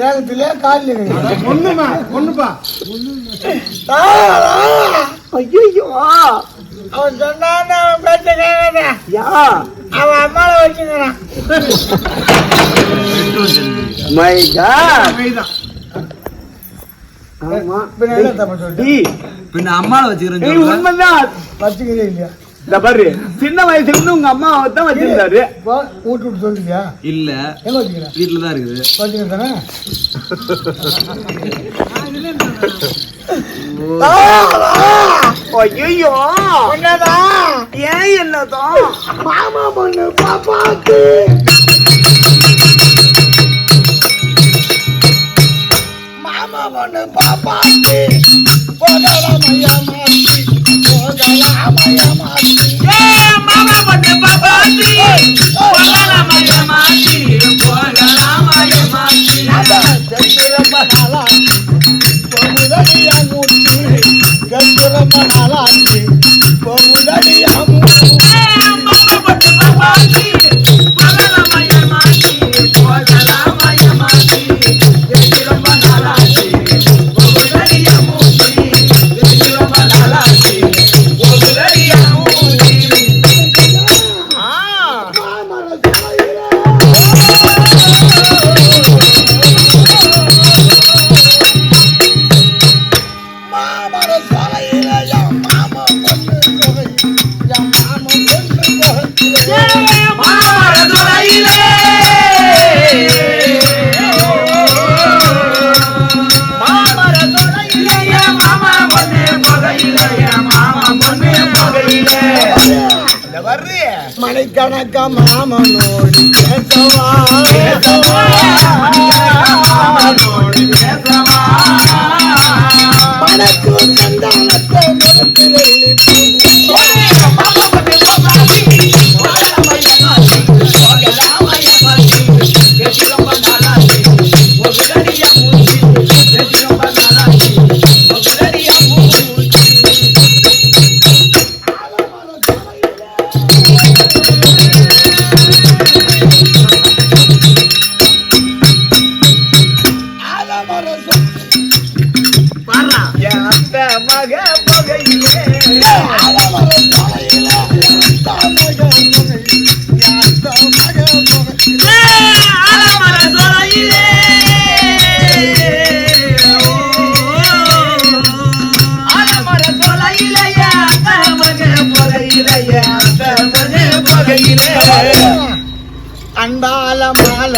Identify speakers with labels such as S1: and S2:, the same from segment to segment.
S1: வேகத்திலே காலில்
S2: ஒண்ணுமா ஒண்ணுப்பா
S3: ஐயோ
S1: அவன் சொன்னான்னு அவன் பேச்ச கேட்காத.
S3: யா.
S1: அவன் அம்மாவை வச்சுக்கிறான்.
S3: மை காட்
S2: கைதான்.
S3: ஆமா.
S1: பின்ன
S4: அம்மாவை சொல்ற?
S3: உண்மைதான்.
S1: வச்சுக்கிறே இல்லையா?
S3: இந்த பாரு சின்ன வயசுல இருந்து உங்க அம்மா தான் வச்சிருந்தாரு.
S1: வீட்டு விட்டு சொல்லிட்டியா?
S4: இல்ல. வீட்டுல தான் இருக்குது.
S1: வச்சுக்கிறேன் தானே?
S3: ஐயோ
S1: என்னதான்
S3: ஏன் என்னதான்?
S1: மாமா பொண்ணு பாப்பாக்கு மணிக்கணக்க மாமனோடு பேசவா? மணக்கு சந்தானத்தை அண்டால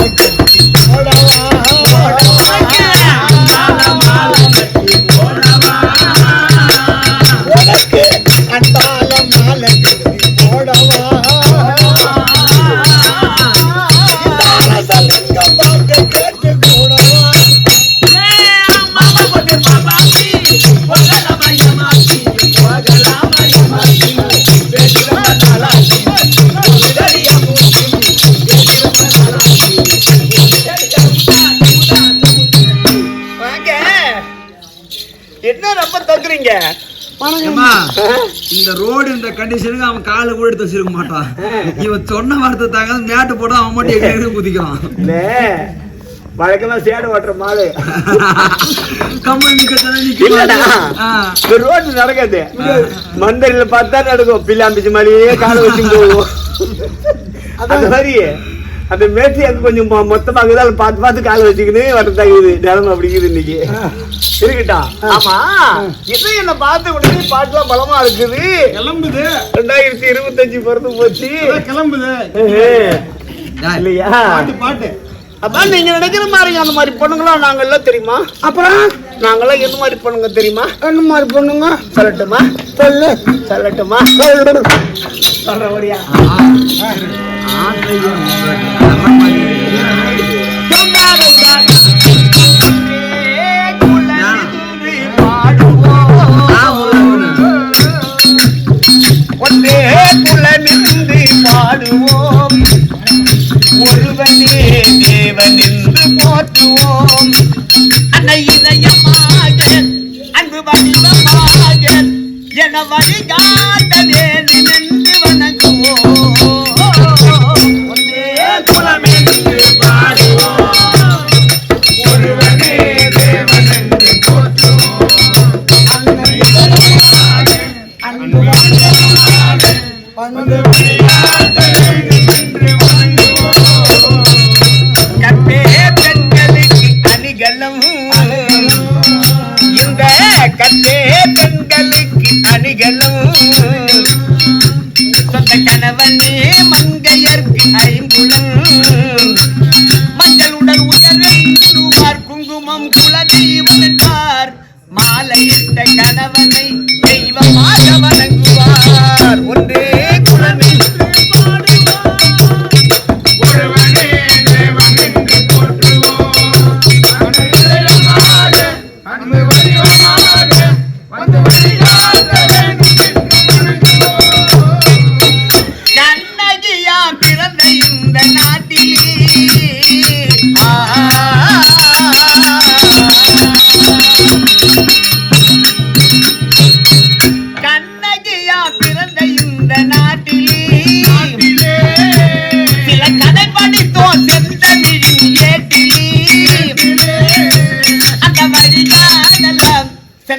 S3: என்ன ரொம்ப தக்குறீங்க
S4: இந்த ரோடு இந்த கண்டிஷனுக்கு அவன் காலை கூட எடுத்து வச்சிருக்க மாட்டான். இவன் சொன்ன வார்த்தை தாங்க மேட்டு போட அவன் மட்டும் எங்க குதிக்கிறான்.
S3: வழக்கெல்லாம் சேடு ஓட்டுற மாடு.
S4: கம்பெனி
S3: ரோடு நடக்காது. மந்தரில பார்த்தா நடக்கும். பில்லாம்பிச்சு மாதிரியே காலை வச்சு போகும் அந்த மாதிரி அந்த மேட்சி அங்க கொஞ்சம் மொ- மொத்தமா இருக்குது? அதை பார்த்து பார்த்து காலை வச்சுக்கின்னு வரத்தாக்குது நிலமை அப்படிங்குது இன்னைக்கு. இருக்கட்டா ஆமா. என்ன என்ன பார்த்த உடனே பாட்டுலாம் பலமா இருக்குது.
S2: கிளம்புது.
S3: ரெண்டாயிரத்தி இருபத்தஞ்சு பிறந்து போச்சு.
S2: கிளம்புது.
S3: இல்லையா?
S2: பாட்டு பாட்டு.
S3: அதான் நீங்க நினைக்கிற மாதிரி அந்த மாதிரி பொண்ணுங்களாம் நாங்க எல்லாம் தெரியுமா?
S1: அப்புறம்?
S3: நாங்கெல்லாம் என்ன மாதிரி பொண்ணுங்க தெரியுமா?
S1: என்ன மாதிரி பொண்ணுங்க?
S3: சொல்லட்டுமா?
S1: சொல்லு.
S3: சொல்லட்டுமா?
S1: சொல்லு.
S3: சொல்ற
S5: கணவனை தெய்வமாக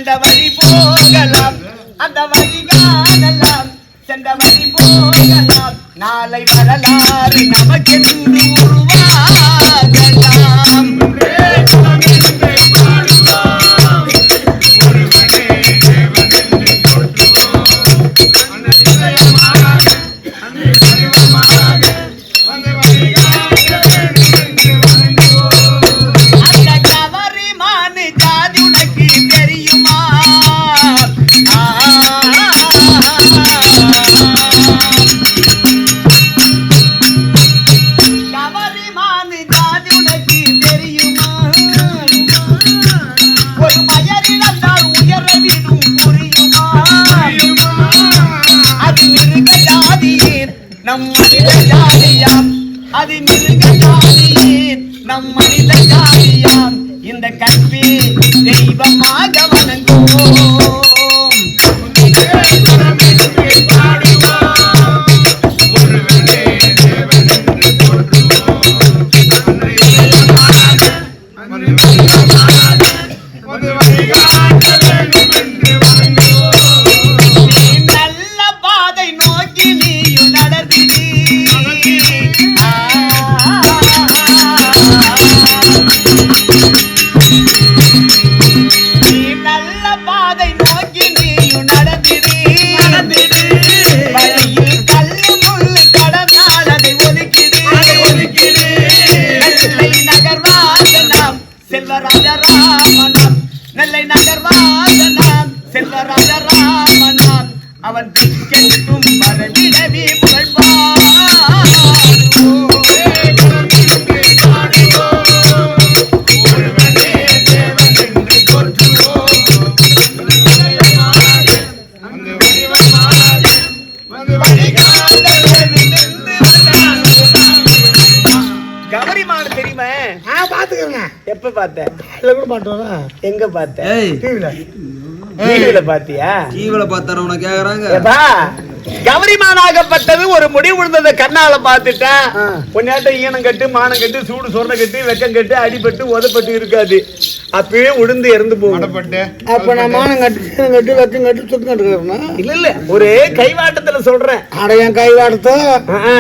S5: சென்ற வழி போகலாம். அந்த வழி காணலாம் சென்ற வழி போகலாம். நாளை வரலாறு நமக்கு உருவாகலாம் அது மிருக ஜாதியே நம் மனித ஜாதியாம் இந்த கல்வி தெய்வமாக செல்வராஜ செல்வராஜராமனம் நெல்லை
S3: நகர்
S1: நகர்வாசனம் செல்வராஜ
S3: எப்ப பார்த்த
S1: இல்ல கூட மாட்டோம்
S3: எங்க பார்த்த
S4: ஏய்.
S1: டிவில
S3: டிவில பாத்தியா?
S4: டிவில பார்த்தார உன கேக்குறாங்க.
S3: ஏப்பா, கவரிமானாகப்பட்டது ஒரு முடிவு விழுந்ததை கண்ணால பார்த்துட்டேன்.
S1: ஆ.
S3: பொன்னாட்டம் ஈனம் கட்டு மானம் கட்டு சூடு சொரண கட்டு வெக்கம் கட்டு அடிபட்டு உதப்பட்டு இருக்காது. அப்பயே உளுந்து இறந்து போகும்.
S2: மடப்பட்டு.
S1: அப்ப நான் மானம் கட்டி சீனம் கட்டி வெக்கம் கட்டி சுத்தம் கட்டுக்கிறேன்னா
S3: இல்ல இல்ல. ஒரு கைவாட்டத்துல சொல்றேன்.
S1: அட என் கை வாடத்தோ
S3: ஆ, ஆ.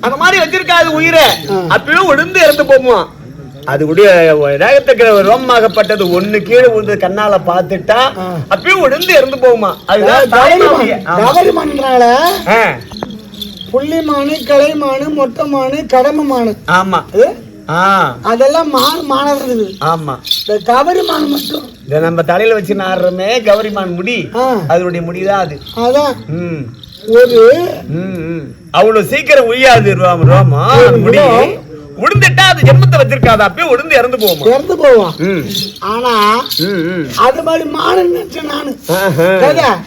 S3: அந்த மாதிரி வச்சிருக்காது உயிரை. அப்பயே உளுந்து இறந்து போகுமா அது உடைய ரகத்துக்கு ரோமமாகப்பட்டது ஒண்ணு கீழே விழுந்து கண்ணால பார்த்துட்டா அப்பயே உளுந்து இறந்து போகுமா? அதுதான்
S1: புள்ளிமானு கலைமானு மொட்டைமானு கடமைமானு.
S3: ஆமா.
S1: அதெல்லாம் மான் இருக்குது
S3: ஆமா.
S1: இந்த கவரிமான் மட்டும்.
S3: இத நம்ம தலையில வச்சு நாடுறோமே கௌரிமான் முடி. அதனுடைய முடிதான் அது.
S1: அதான்.
S3: ம்.
S1: ஒரு.
S3: அவ்வளவு சீக்கிரம் உய்யாது ரோம் ரோமா முடி. உடுந்துட்டா அது ஜென்மத்தை வச்சிருக்காது. அப்பயே உடுந்து இறந்து போகுமா?
S1: இறந்து போவான்
S3: ம்.
S1: ஆனா. அது மாதிரி மானு நினைச்சேன் நானு?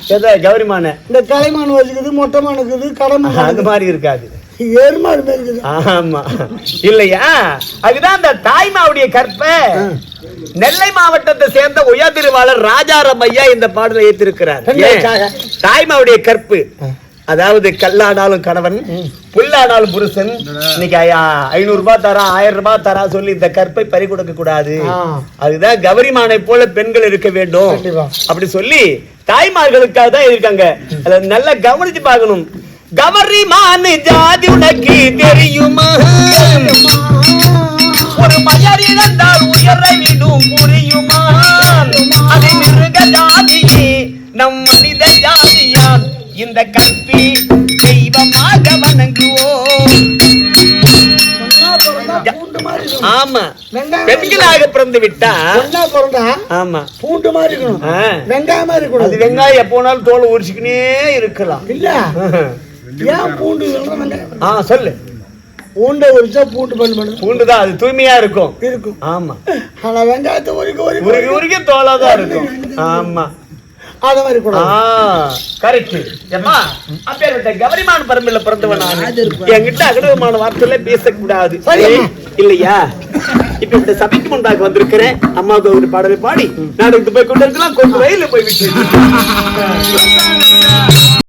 S3: எதை கௌரிமான?
S1: இந்த கலைமான் வச்சுக்குது மொட்டைமான் இருக்குது கடமை
S3: அது மாதிரி இருக்காது.
S1: எருமாடு மாதிரி இருக்குது.
S3: ஆமா. இல்லையா? அதுதான் அந்த தாய்மாவுடைய கற்ப. நெல்லை மாவட்டத்தை சேர்ந்த உயர் திருவாளர் ராஜாராம் ஐயா இந்த பாடலை?
S1: பெண்களுக்காக.
S3: தாய்மாவுடைய கற்பு. அதாவது கல்லானாலும் கணவன் புல்லானாலும் புருஷன் இன்னைக்கு ஐநூறு ரூபாய் தரா ஆயிரம் ரூபாய் தரா சொல்லி இந்த கற்பை பறி கொடுக்க கூடாது. அதுதான் கவரிமானை போல பெண்கள் இருக்க வேண்டும். அப்படி சொல்லி தாய்மார்களுக்காக தான் இருக்காங்க. அதை நல்லா கவனிச்சு பார்க்கணும். கவரிமான ஜாதி உனக்கு தெரியுமா? ஒரு மயர் இழந்தால் உயர விடும் புரியுமா? அது மிருக ஜாதியே நம் மனித ஜாதியாம் இந்த கற்பி தெய்வமாக வணங்குவோம்.
S1: பூண்டு.
S3: ஆமா. பெண்களாக பிறந்து விட்டா
S1: பிறந்தா
S3: ஆமா.
S1: பூண்டு மாதிரி இருக்கணும். வெங்காயம் மாதிரி
S3: அது
S1: இருக்கணும்
S3: வெங்காயம் எப்போ தோலை உரிச்சுக்கினே இருக்கலாம்.
S1: இல்ல. ஏன் பூண்டு
S3: ஆ சொல்லு.
S1: பூண்டை உரிச்சா பூண்டு பண்ணு பண்ணு.
S3: பூண்டுதான் அது தூய்மையா இருக்கும்.
S1: இருக்கும்.
S3: ஆமா.
S1: ஆனா வெங்காயத்தை
S3: உருகி உருகி தோலா தான் இருக்கும். ஆமா.
S1: அத மாதிரி
S3: கரெக்ட் ஏம்மா அப்பேற்பட்ட கவரிமான பரம்பில பிறந்தவன் நான். என்கிட்ட அகடமான வார்த்தையில பேசக்கூடாது. இல்லையா? இப்ப இந்த சபைக்கு முன்பாக வந்திருக்கிறேன். அம்மாவுக்கு ஒரு பாடலை பாடி நாடகத்துக்கு போய் கொண்டு இருக்கலாம் கொண்டு போய் விட்டு.